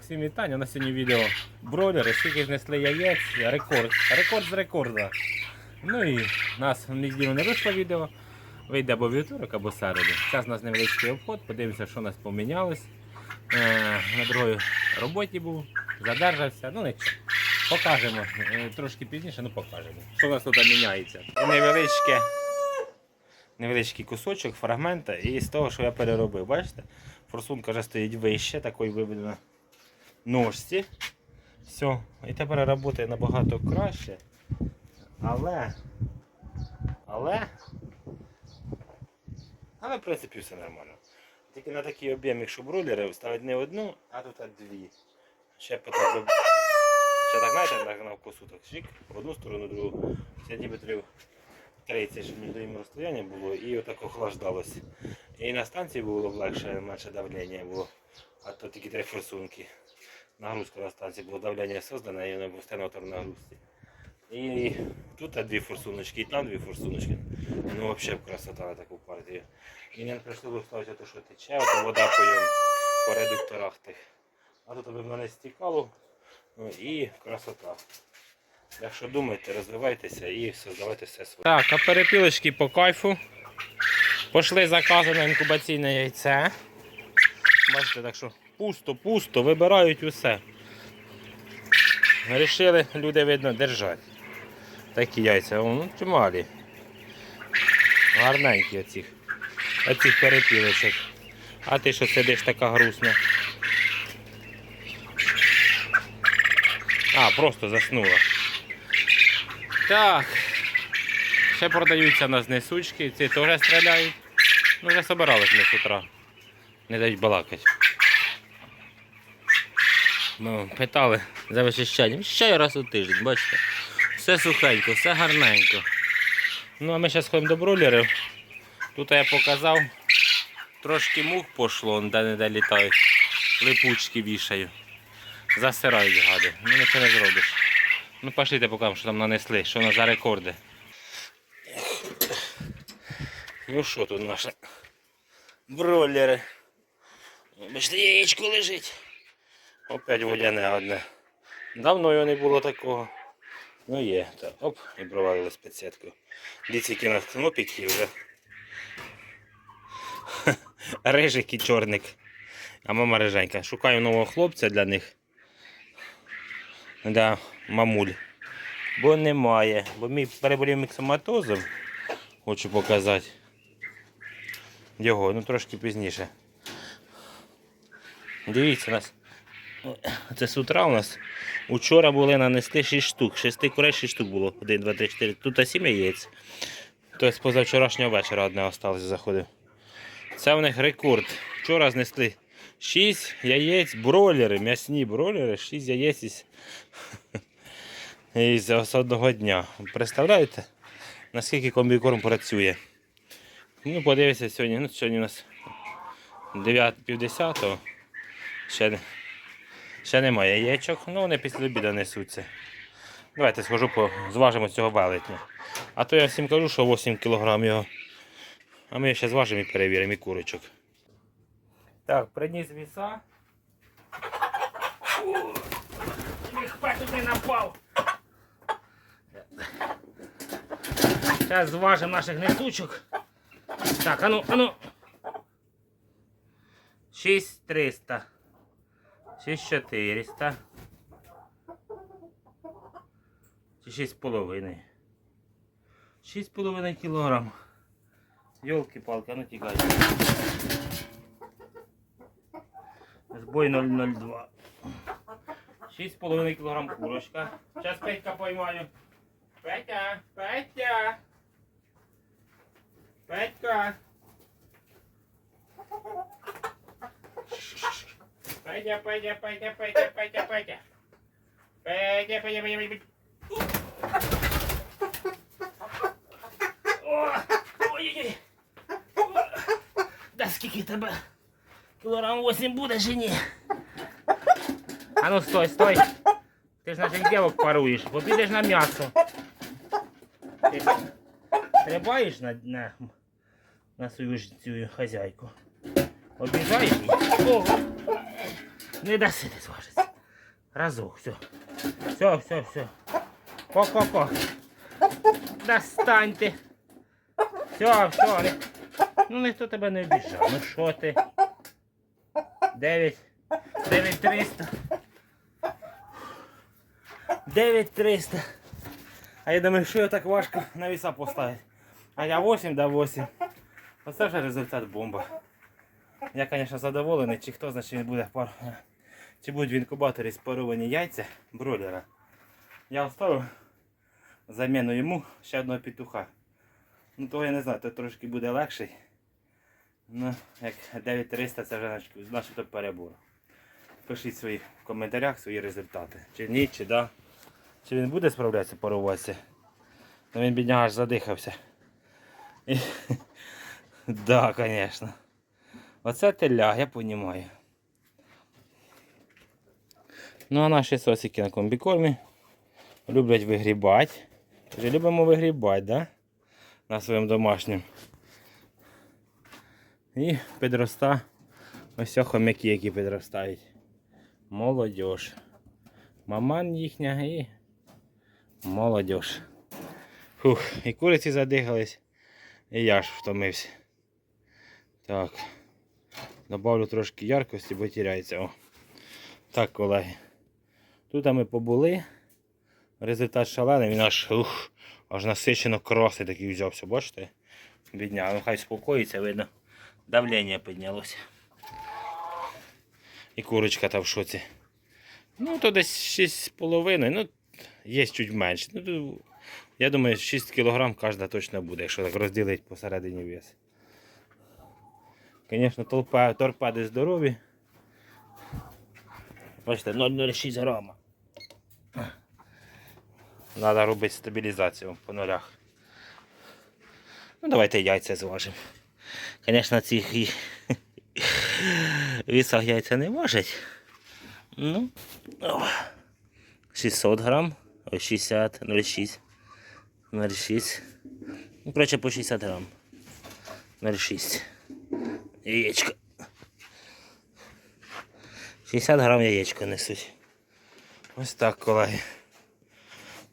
Всім вітання. На сьогодні відео бройлери, скільки знесли яєць, рекорд. Рекорд з рекорда. Ну і нас в неділю не вийшло відео. Вийде або вівторок, або середу. Зараз у нас невеличкий обход, подивимося, що у нас помінялось. Е, на другій роботі був, задержався. Ну нічого. Покажемо. Е, Трошки пізніше, ну покажемо. Що у нас тут міняється? Невеличке. Невеличкий кусочок, фрагмента, і з того, що я переробив, бачите? Форсунка вже стоїть вище, такої виведена ножці. Все. І тепер працює набагато краще. Але. Але. Але в принципі все нормально. Тільки на такий об'єм, якщо бройлери, ставить не одну, а тут а дві. Ще потім. Ще так знаєте, на вкусу шик, в одну сторону, в другу. Сантиметрів 30, щоб між ними розстояння було і отак охлаждалося. І на станції було легше, менше давлення було. А то тільки три форсунки. Нагрузка на станції було давлення создане, і воно був стенотор нагрузці. І тут дві форсуночки, і там дві форсуночки. Ну взагалі красота на таку партію. І не прийшло б ставити те, що тече, ото вода по, йому, по редукторах тих. А тут аби воно не стікало. Ну і красота. Якщо думаєте, розвивайтеся і создавайте все своє. Так, а перепілочки по кайфу. Пошли закази на інкубаційне яйце. Бачите, так що пусто-пусто, вибирають усе. Рішили люди, видно, держати. Такі яйця, ну чималі. Гарненькі оці. Оцих перепілочок. А ти що сидиш така грустна? А, просто заснула. Так. Ще продаються у нас несучки, ці теж стріляють. Ну вже собирались ми з утра. Не дають балакати. Ну, питали за вичищанням. Ще раз у тиждень, бачите. Все сухенько, все гарненько. Ну а ми зараз ходимо до бролерів. Тут я показав. Трошки мух пошло, де не де літають. Липучки вішаю. Засирають гади. Ну нічого не зробиш. Ну пошліть покажемо, що там нанесли, що у нас за рекорди. Ну що тут наші бройлери? Бачите, яєчко лежить. Опять водяне одне. Давно його не було такого. Ну є. Так, оп, і провалили з підсіткою. Дивіться, які у нас кнопики вже. Рижик і чорник. А мама риженька. Шукаю нового хлопця для них. Да, мамуль. Бо немає. Бо мій переболів міксоматозом. Хочу показати. Його, ну трошки пізніше. Дивіться у нас. Це з утра у нас. Учора були нанесли 6 штук. 6 курей 6 штук було. 1, 2, 3, 4. Тут 7 яєць. Тобто позавчорашнього вечора одне осталось заходив. Це в них рекорд. Вчора знесли 6 яєць, бройлери, м'ясні бройлери, 6 яєць із, одного дня. Представляєте, наскільки комбікорм працює? Ну, подивися сьогодні. Ну, сьогодні у нас 9 півдесятого. Ще, не- ще немає яєчок, ну вони після обіду несуться. Давайте схожу по зважимо цього велетня. А то я всім кажу, що 8 кг його. А ми ще зважимо і перевіримо і курочок. Так, приніс віса. Ніхто не напав. Зараз зважимо наших несучок. Так, ану, ану. 6300. 6400. Чи 6,5. 6,5 кілограм. Йолки-палки, ну тікай. Збой 002. 6,5 кілограм курочка. Зараз Петька поймаю. Петя, Петя. Петька. Петя, Петя, Петя, Петя, Петя. Петя, Петя, Петя, Петя. О, ой-ой-ой. Да скільки тебе? Кілограм 8 буде чи ні? А ну стой, стой. Ти ж наших дівок паруєш, бо підеш на м'ясо. Ти на, на, на свою ж цю хазяйку. Обіжаєш її? Не даси не зважиться. Разок, все. Все, все, все. Ко-ко-ко. Достаньте. Все, все. Ну ніхто тебе не обіжав. Ну що ти? Дев'ять. Дев'ять триста. Дев'ять триста. А я думаю, що я так важко на віса поставити. А я 8 да 8. Оце вже результат бомба. Я, звісно, задоволений, чи хто значить він буде пар. Чи будуть в інкубаторі спаровані яйця бройлера. Я оставив заміну йому ще одного петуха. Ну того я не знаю, то трошки буде легший. Ну, як 9300 це вже начебто перебор. Пишіть свої в коментарях свої результати. Чи ні, чи да. Чи він буде справлятися паруватися? Ну він бідняга аж задихався. І... да, звісно. Оце теля, я розумію. Ну а наші сосики на комбікормі люблять вигрібати. Вже любимо вигрібати, да? На своєму домашньому. І підроста. Ось хомяки, які підростають. Молодіж. Маман їхня і молодіж. Фух, і куриці задихались, і я ж втомився. Так. Добавлю трошки яркості, бо тіряється. О. Так, колеги. Тут ми побули. Результат шалений, він аж, ух, аж насичено красний такий взявся, бачите? Бідня, ну хай спокоїться, видно. Давлення піднялося. І курочка там в шоці. Ну, то десь 6,5, ну, є чуть менше. Ну, я думаю, 6 кг кожна точно буде, якщо так розділити посередині вес. Звісно, торпеди здорові. Бачите, 0,06 грама. Треба робити стабілізацію по нулях. Ну, давайте яйця зважимо. Звісно, цих вісах яйця не важать. Ну, о, 600 грам, ой, 60, 0,6. 0,6. Ну, коротше, по 60 грам. 0,6. Яєчко. 60 грам яєчко несуть. Ось так, колеги.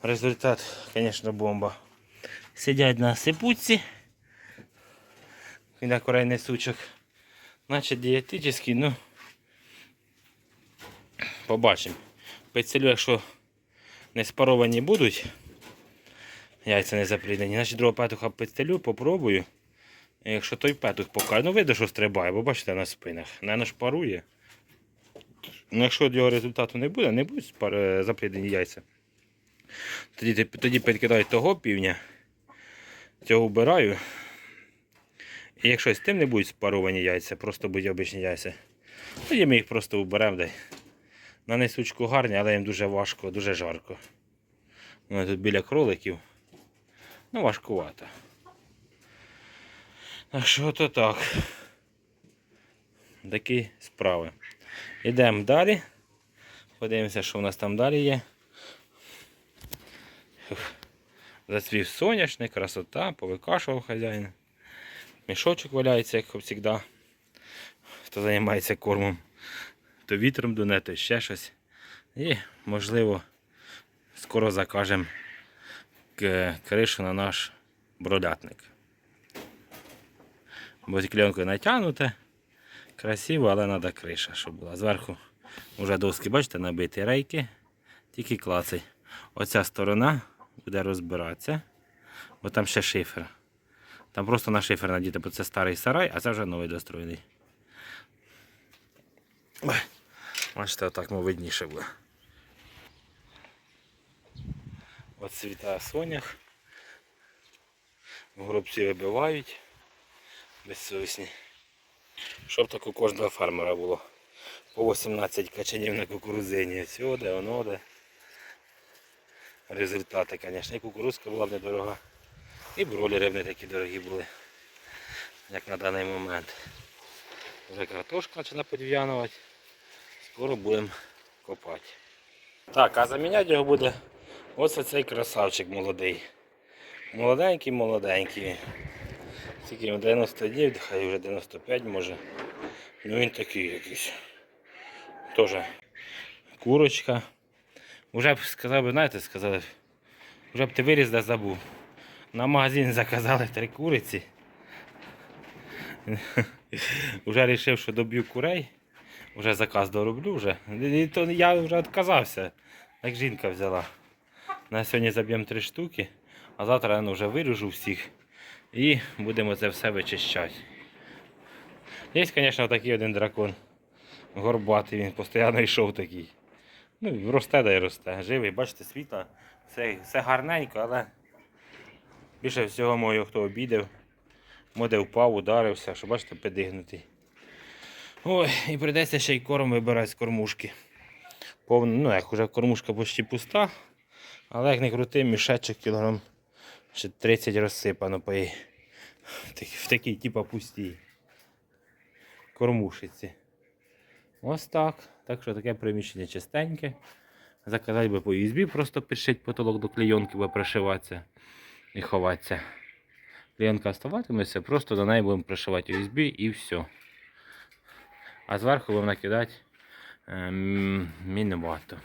Результат, звісно, бомба. Сидять на сипутці. Біля курей несучок. Значить дієтичний, ну побачимо. Підселю, якщо не спаровані будуть, яйця не запліднені, значить другого петуха підстелю, попробую. Якщо той петух покаже, ну видно, що стрибає, бо бачите на спинах. Наверно ж парує. Ну, якщо його результату не буде, не будуть е, запліднені яйця. Тоді, тоді підкидаю того півня, цього вбираю. І якщо з тим не будуть спаровані яйця, просто будуть обичні яйця, тоді ми їх просто вберемо. дай. На несучку гарні, але їм дуже важко, дуже жарко. Вони тут біля кроликів. Ну, важкувато. Так що то так. Такі справи. Йдемо далі. Подивимося, що у нас там далі є. Зацвів соняшник, красота, повикашував хазяїн. Мішочок валяється, як завжди. Хто займається кормом, то вітром дуне, то ще щось. І, можливо, скоро закажемо кришу на наш бродятник. Бо клянкою натягнуте, красиво, але треба криша, щоб була. Зверху вже доски, бачите, набиті рейки, тільки клацай. Оця сторона буде розбиратися, бо там ще шифер. Там просто на шифер надіти, бо це старий сарай, а це вже новий достроєний. Ой, Бачите, отак ми видніше буде. От світає сонях. Горобці вибивають. Безсовісні. Щоб так у кожного фермера було. По 18 качанів на кукурузині. Сюди, воно де. Результати, звісно. І кукурузка була б недорога. І бролери б не такі дорогі були, як на даний момент. Вже картошка почала подв'янувати. Скоро будемо копати. Так, а заміняти його буде ось цей красавчик молодий. Молоденький, молоденький. Тільки йому 90 днів, хай вже 95 може. Ну він такий якийсь. теж курочка. Уже б сказав би, знаєте, сказали, вже б ти виріс, да забув. На магазин заказали три куриці. Уже вирішив, що доб'ю курей. Вже заказ дороблю вже. І то я вже відказався, як жінка взяла. На сьогодні заб'ємо три штуки, а завтра я ну, вже виріжу всіх і будемо це все вичищати. Є, звісно, такий один дракон. Горбатий, він постійно йшов такий. Ну, росте да й росте. Живий, бачите, світло. Все, все гарненько, але більше всього мого хто обідав. Моде впав, ударився, що бачите, підігнутий. Ой, і прийдеться ще й корм вибирати з кормушки. Повно, ну як уже кормушка почти пуста, але як не крути, мішечок кілограм ще 30 розсипано по їй. В такій, типа пустій кормушиці. Ось так. Так що таке приміщення чистеньке. Заказати би по USB, просто пишіть потолок до клейонки, буде пришиватися і ховатися. Клейонка оставатиметься, просто до неї будемо пришивати USB і все. А зверху будемо накидати ем, мінвату.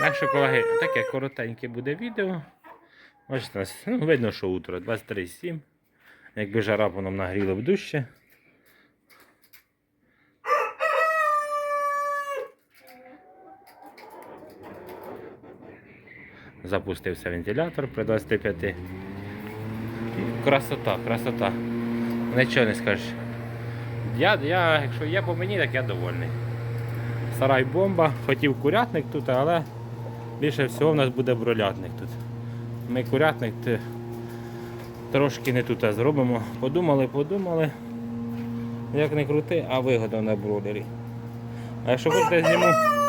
Так що, колеги, таке коротеньке буде відео. Нас, ну, видно, що утро 23.7. Якби жара б нам нагріла в дужче. Запустився вентилятор при 25. І Красота, красота. Нічого не скажеш. Я, я, якщо є по мені, так я довольний. Сарай бомба, хотів курятник тут, але більше всього в нас буде бролятник тут. Ми курятник трошки не тут зробимо. Подумали, подумали. Як не крути, а вигодно на бролері. А якщо хочете зніму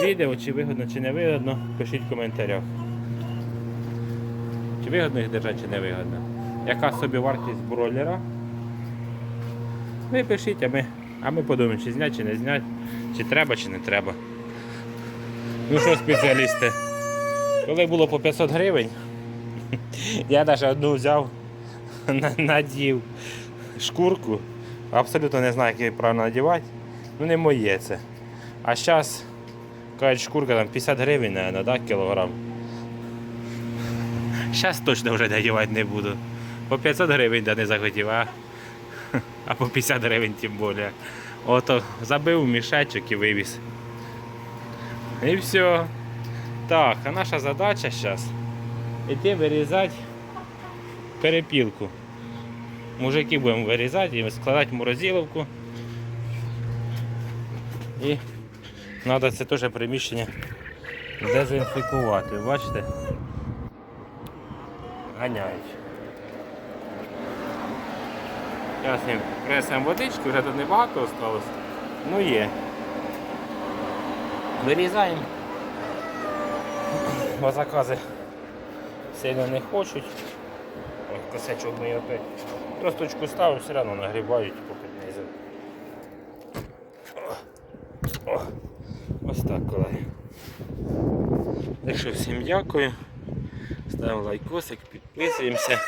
відео, чи вигодно, чи не вигодно, пишіть в коментарях. Чи вигодно їх держати, чи не вигодно. Яка собі вартість бройлера? Ви пишіть, а ми, а ми подумаємо, чи зняти, чи не зняти, чи треба, чи не треба. Ну що, спеціалісти? Коли було по 500 гривень, я навіть одну взяв, надів шкурку. Абсолютно не знаю, як її правильно надівати. Ну не моє це. А зараз, кажуть, шкурка там 50 гривень, наверное, да, кілограм. Зараз точно вже надівати не буду. По 500 гривень да не захотів, а, а по 50 гривень тим більше. Ото забив мішечок і вивіз. І все. Так, а наша задача зараз іти вирізати перепілку. Мужики будемо вирізати і складати морозиловку. І треба це теж приміщення дезінфікувати. Бачите? Ганяють. Зараз принесемо водички, вже тут небагато залишилось. Ну є. Вирізаємо. Бо закази сильно не хочуть. Косячок мій опять. Тросточку ставлю, все одно нагрібають поки не зив. О, ось так, колеги. Так що всім дякую. Ставимо лайкосик, підписуємося.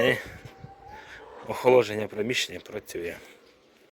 І охолодження приміщення працює.